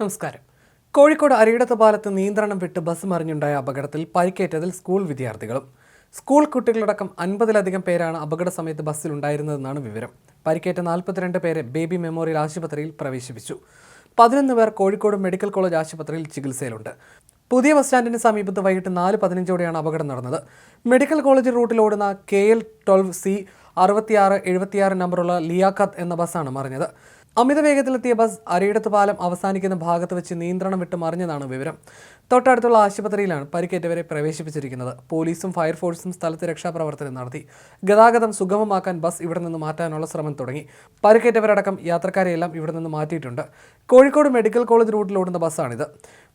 നമസ്കാരം. കോഴിക്കോട് അരിയിടത്ത് പാലത്ത് നിയന്ത്രണം വിട്ട് ബസ് മറിഞ്ഞുണ്ടായ അപകടത്തിൽ പരിക്കേറ്റതിൽ സ്കൂൾ വിദ്യാർത്ഥികളും. സ്കൂൾ കുട്ടികളടക്കം അൻപതിലധികം പേരാണ് അപകട സമയത്ത് ബസ്സിലുണ്ടായിരുന്നതെന്നാണ് വിവരം. പരിക്കേറ്റ നാൽപ്പത്തിരണ്ട് പേരെ ബേബി മെമ്മോറിയൽ ആശുപത്രിയിൽ പ്രവേശിപ്പിച്ചു. പതിനൊന്ന് പേർ കോഴിക്കോട് മെഡിക്കൽ കോളേജ് ആശുപത്രിയിൽ ചികിത്സയിലുണ്ട്. പുതിയ ബസ് സ്റ്റാൻഡിന് സമീപത്ത് വൈകിട്ട് നാല് പതിനഞ്ചോടെയാണ് അപകടം നടന്നത്. മെഡിക്കൽ കോളേജ് റൂട്ടിൽ ഓടുന്ന കെ എൽ ട്വൽവ് സി അറുപത്തിയാറ് എഴുപത്തിയാറ് നമ്പറുള്ള ലിയാഖത്ത് എന്ന ബസ്സാണ് മറിഞ്ഞത്. അമിത വേഗത്തിലെത്തിയ ബസ് അരയിടത്ത് പാലം അവസാനിക്കുന്ന ഭാഗത്ത് വെച്ച് നിയന്ത്രണം വിട്ട് മറിഞ്ഞതാണ് വിവരം. തൊട്ടടുത്തുള്ള ആശുപത്രിയിലാണ് പരിക്കേറ്റവരെ പ്രവേശിപ്പിച്ചിരിക്കുന്നത്. പോലീസും ഫയർഫോഴ്സും സ്ഥലത്ത് രക്ഷാപ്രവർത്തനം നടത്തി. ഗതാഗതം സുഗമമാക്കാൻ ബസ് ഇവിടെ നിന്ന് മാറ്റാനുള്ള ശ്രമം തുടങ്ങി. പരിക്കേറ്റവരടക്കം യാത്രക്കാരെയെല്ലാം ഇവിടെ നിന്ന് മാറ്റിയിട്ടുണ്ട്. കോഴിക്കോട് മെഡിക്കൽ കോളേജ് റൂട്ടിലോടുന്ന ബസ്സാണിത്.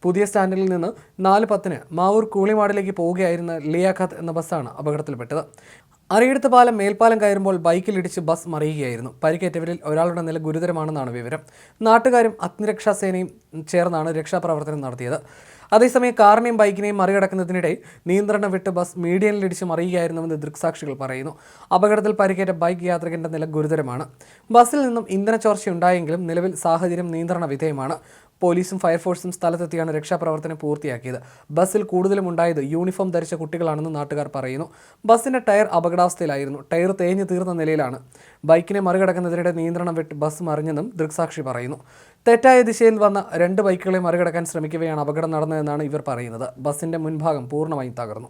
പുതിയ സ്റ്റാൻഡിൽ നിന്ന് നാല് പത്തിന് മാവൂർ കൂളിമാടിലേക്ക് പോവുകയായിരുന്ന ലിയാഖത്ത് എന്ന ബസ്സാണ് അപകടത്തിൽപ്പെട്ടത്. അരിയെടുത്ത് പാലം മേൽപ്പാലം കയറുമ്പോൾ ബൈക്കിലിടിച്ച് ബസ് മറിയുകയായിരുന്നു. പരിക്കേറ്റവരിൽ ഒരാളുടെ നില ഗുരുതരമാണെന്നാണ് വിവരം. നാട്ടുകാരും അഗ്നിരക്ഷാസേനയും ചേർന്നാണ് രക്ഷാപ്രവർത്തനം നടത്തിയത്. അതേസമയം കാറിനെയും ബൈക്കിനെയും മറികടക്കുന്നതിനിടെ നിയന്ത്രണം വിട്ട് ബസ് മീഡിയനിലിടിച്ച് മറിയുകയായിരുന്നുവെന്ന് ദൃക്സാക്ഷികൾ പറയുന്നു. അപകടത്തിൽ പരിക്കേറ്റ ബൈക്ക് യാത്രികന്റെ നില ഗുരുതരമാണ്. ബസ്സിൽ നിന്നും ഇന്ധന ചോർച്ചയുണ്ടായെങ്കിലും നിലവിൽ സാഹചര്യം നിയന്ത്രണ വിധേയമാണ്. പോലീസും ഫയർഫോഴ്സും സ്ഥലത്തെത്തിയാണ് രക്ഷാപ്രവർത്തനം പൂർത്തിയാക്കിയത്. ബസ്സിൽ കൂടുതലും ഉണ്ടായത് യൂണിഫോം ധരിച്ച കുട്ടികളാണെന്ന് നാട്ടുകാർ പറയുന്നു. ബസ്സിന്റെ ടയർ അപകടാവസ്ഥയിലായിരുന്നു. ടയർ തേഞ്ഞു തീർന്ന നിലയിലാണ്. ബൈക്കിനെ മറികടക്കുന്നതിനിടെ നിയന്ത്രണം വിട്ട് ബസ് മറിഞ്ഞെന്നും ദൃക്സാക്ഷി പറയുന്നു. തെറ്റായ ദിശയിൽ വന്ന രണ്ട് ബൈക്കുകളെ മറികടക്കാൻ ശ്രമിക്കവെയാണ് അപകടം നടന്നതെന്നാണ് ഇവർ പറയുന്നത്. ബസ്സിന്റെ മുൻഭാഗം പൂർണമായും തകർന്നു.